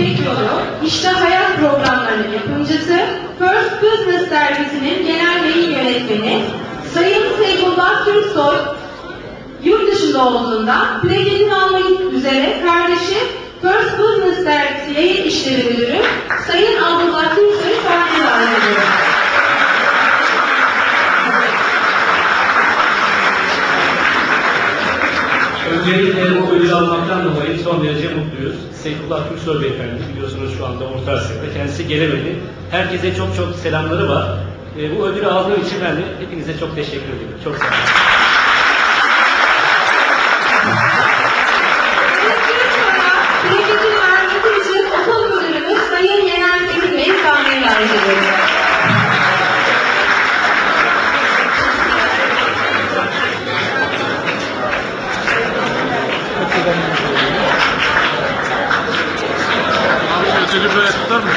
Yolu, İşte Hayat programlarının yapımcısı, First Business dergisinin genel yayın yönetmeni, Sayın Seyfullah Türksoy, yurt dışında olduğundan plaketini almak üzere kardeşi First Business dergisi yayın işleri müdürü Sayın Abdullah Öncelikle bu ödülü almaktan dolayı son derece mutluyuz. Seyfullah Türksoy Beyefendi biliyorsunuz şu anda Orta Asya'da. Kendisi gelemedi. Herkese çok çok selamları var. E, bu ödülü aldığım için ben de hepinize çok teşekkür ederim. Çok sağ olun. İçin okul müdürümüz Sayın Yener Tekin Bey sahneye Tecrübe yaptılar mı?